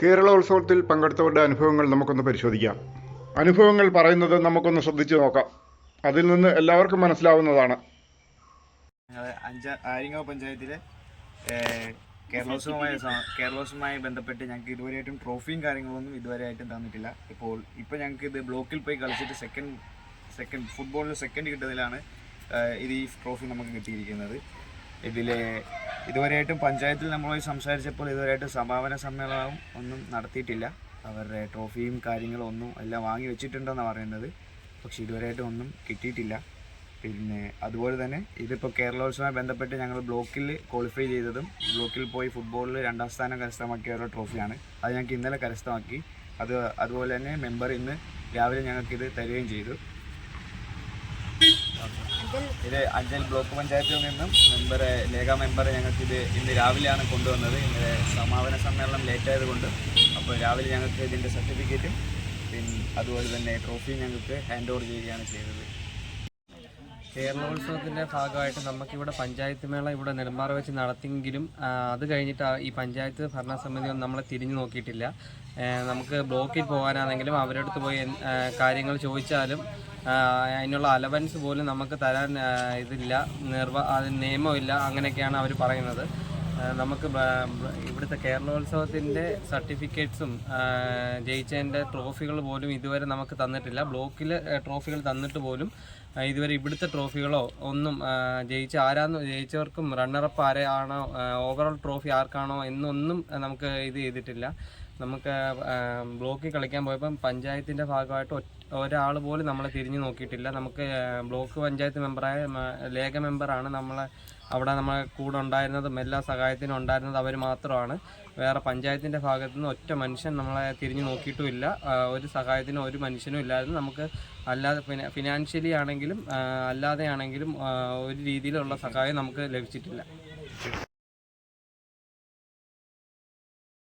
കേരളോത്സവത്തിൽ പങ്കെടുത്തവരുടെ അനുഭവങ്ങൾ നമുക്കൊന്ന് പരിശോധിക്കാം. അനുഭവങ്ങൾ പറയുന്നത് നമുക്കൊന്ന് ശ്രദ്ധിച്ചു നോക്കാം. അതിൽ നിന്ന് എല്ലാവർക്കും മനസ്സിലാവുന്നതാണ്. ആര്യങ്ങാവ് പഞ്ചായത്തിലെ കേരളോത്സവമായ കേരളോത്സവമായി ബന്ധപ്പെട്ട് ഞങ്ങൾക്ക് ഇതുവരെയായിട്ടും ട്രോഫിയും കാര്യങ്ങളൊന്നും ഇതുവരെയായിട്ടും തന്നിട്ടില്ല. ഇപ്പോൾ ഇപ്പോൾ ഞങ്ങൾക്ക് ഇത് ബ്ലോക്കിൽ പോയി കളിച്ചിട്ട് സെക്കൻഡ് സെക്കൻഡ് ഫുട്ബോളിൽ സെക്കൻഡ് കിട്ടുന്നതിലാണ് ഇത് ഈ ട്രോഫി നമുക്ക് കിട്ടിയിരിക്കുന്നത്. ഇതിലെ ഇതുവരെയായിട്ടും പഞ്ചായത്തിൽ നമ്മളുമായി സംസാരിച്ചപ്പോൾ ഇതുവരെയായിട്ടും സമാപന സമ്മേളനവും ഒന്നും നടത്തിയിട്ടില്ല. അവരുടെ ട്രോഫിയും കാര്യങ്ങളും ഒന്നും എല്ലാം വാങ്ങി വെച്ചിട്ടുണ്ടെന്നാണ് പറയുന്നത്. പക്ഷേ ഇതുവരെയായിട്ടും ഒന്നും കിട്ടിയിട്ടില്ല. പിന്നെ അതുപോലെ തന്നെ ഇതിപ്പോൾ കേരളോത്സവമായി ബന്ധപ്പെട്ട് ഞങ്ങൾ ബ്ലോക്കിൽ ക്വാളിഫൈ ചെയ്തതും ബ്ലോക്കിൽ പോയി ഫുട്ബോളിൽ രണ്ടാം സ്ഥാനം കരസ്ഥമാക്കിയ ട്രോഫിയാണ്. അത് ഞങ്ങൾക്ക് ഇന്നലെ കരസ്ഥമാക്കി. അത് അതുപോലെ തന്നെ മെമ്പർ ഇന്ന് രാവിലെ ഞങ്ങൾക്കിത് തരികയും ചെയ്തു. ഇത് അഞ്ചൽ ബ്ലോക്ക് പഞ്ചായത്തിൽ നിന്നും മെമ്പർ ലേഖ മെമ്പർ ഞങ്ങൾക്ക് ഇത് ഇന്ന് രാവിലെയാണ് കൊണ്ടുവന്നത്. ഇന്നലെ സമാപന സമ്മേളനം ലേറ്റ് ആയതുകൊണ്ട് അപ്പോൾ രാവിലെ ഞങ്ങൾക്ക് ഇതിന്റെ സർട്ടിഫിക്കറ്റും പിന്നെ അതുപോലെ തന്നെ ട്രോഫിയും ഞങ്ങൾക്ക് ഹാൻഡ് ഓവർ ചെയ്യുകയാണ് ചെയ്തത്. കേരളോത്സവത്തിന്റെ ഭാഗമായിട്ട് നമുക്ക് ഇവിടെ പഞ്ചായത്ത് മേള ഇവിടെ നെടുമ്പാറ വെച്ച് നടത്തിയെങ്കിലും അത് കഴിഞ്ഞിട്ട് ഈ പഞ്ചായത്ത് ഭരണസമിതി ഒന്നും നമ്മളെ തിരിഞ്ഞു നോക്കിയിട്ടില്ല. നമുക്ക് ബ്ലോക്കിൽ പോകാനാണെങ്കിലും അവരുടെ അടുത്ത് പോയി കാര്യങ്ങൾ ചോദിച്ചാലും അതിനുള്ള അലവൻസ് പോലും നമുക്ക് തരാൻ ഇതില്ല നിർവ നിയമമില്ല അങ്ങനെയൊക്കെയാണ് അവർ പറയുന്നത്. നമുക്ക് ഇവിടുത്തെ കേരളോത്സവത്തിന്റെ സർട്ടിഫിക്കറ്റ്സും ജയിച്ചതിന്റെ ട്രോഫികൾ പോലും ഇതുവരെ നമുക്ക് തന്നിട്ടില്ല. ബ്ലോക്കിൽ ട്രോഫികൾ തന്നിട്ട് പോലും ഇതുവരെ ഇവിടുത്തെ ട്രോഫികളോ ഒന്നും ജയിച്ച ആരാന്ന് ജയിച്ചവർക്കും റണ്ണറപ്പ് ആരെയാണോ ഓവറോൾ ട്രോഫി ആർക്കാണോ എന്നൊന്നും നമുക്ക് ഇത് ചെയ്തിട്ടില്ല. നമുക്ക് ബ്ലോക്കിൽ കളിക്കാൻ പോയപ്പം പഞ്ചായത്തിന്റെ ഭാഗമായിട്ട് ഒരാൾ പോലും നമ്മളെ തിരിഞ്ഞു നോക്കിയിട്ടില്ല. നമുക്ക് ബ്ലോക്ക് പഞ്ചായത്ത് മെമ്പറായ ലേഖ മെമ്പറാണ് നമ്മളെ അവിടെ നമ്മളെ കൂടെ ഉണ്ടായിരുന്നതും എല്ലാ സഹായത്തിനും ഉണ്ടായിരുന്നത് അവർ മാത്രമാണ്. വേറെ പഞ്ചായത്തിന്റെ ഭാഗത്തു നിന്ന് ഒറ്റ മനുഷ്യൻ നമ്മളെ തിരിഞ്ഞു നോക്കിയിട്ടുമില്ല ഒരു സഹായത്തിനും ഒരു മനുഷ്യനും ഇല്ലായിരുന്നു. നമുക്ക് അല്ലാതെ ഫിനാൻഷ്യലി ആണെങ്കിലും ആണെങ്കിലും ഒരു രീതിയിലുള്ള സഹായം നമുക്ക് ലഭിച്ചിട്ടില്ല.